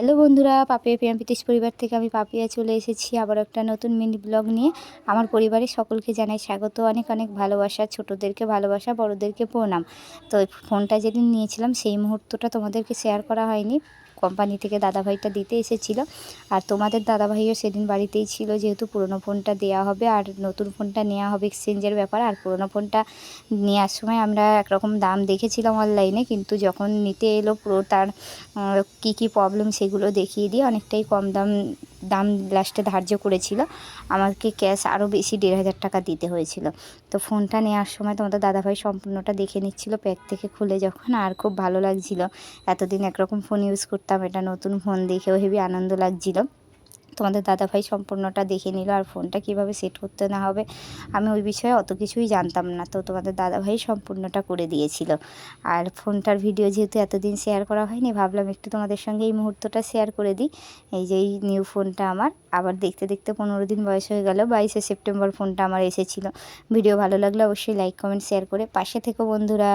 Hello বন্ধুরা, পাপিয়া পিয়াম পিতিশ পরিবার থেকে আমি পাপিয়া চলে এসেছি আবার একটা নতুন মিনি ব্লগ নিয়ে। আমার পরিবারের সকলকে জানাই স্বাগত। অনেক অনেক ভালোবাসা, ছোটোদেরকে ভালোবাসা, বড়দেরকে প্রণাম। তো ফোনটা যেদিন নিয়েছিলাম, সেই মুহূর্তটা তোমাদেরকে শেয়ার করা হয়নি। কোম্পানি থেকে দাদাভাইটা দিতে এসেছিল। আর তোমাদের দাদাভাইও সেদিন বাড়িতেই ছিল, যেহেতু পুরনো ফোনটা দেওয়া হবে আর নতুন ফোনটা নেওয়া হবে এক্সচেঞ্জের ব্যাপার। আর পুরনো ফোনটা নেওয়ার সময় আমরা একরকম দাম দেখেছিলাম অনলাইনে, কিন্তু যখন নিতে এলো পুরো তার কী কী প্রবলেম সেগুলো দেখিয়ে দিয়ে অনেকটাই কম দাম দাম লাস্টে ধার্য করেছিল। আমাকে ক্যাশ আরও বেশি দেড় হাজার টাকা দিতে হয়েছিল। তো ফোনটা নেওয়ার সময় তোমাদের দাদাভাই সম্পূর্ণটা দেখে নিচ্ছিল প্যাক থেকে খুলে যখন, আর খুব ভালো লাগছিল। এতদিন একরকম ফোন ইউজ করতাম, এটা নতুন ফোন দেখেও হেবি আনন্দ লাগছিল। তোমাদের দাদাভাই সম্পূর্ণটা দেখে নিল আর ফোনটা কীভাবে সেট করতে না হবে, আমি ওই বিষয়ে অত কিছুই জানতাম না। তো তোমাদের দাদাভাই সম্পূর্ণটা করে দিয়েছিল। আর ফোনটার ভিডিও যেহেতু এতদিন শেয়ার করা হয়নি, ভাবলাম একটু তোমাদের সঙ্গে এই মুহূর্তটা শেয়ার করে দিই। এই যে এই নিউ ফোনটা আমার, আবার দেখতে দেখতে পনেরো দিন বয়স হয়ে গেল, বাইশে সেপ্টেম্বর ফোনটা আমার এসেছিল। ভিডিও ভালো লাগলে অবশ্যই লাইক কমেন্ট শেয়ার করে পাশে থেকো বন্ধুরা।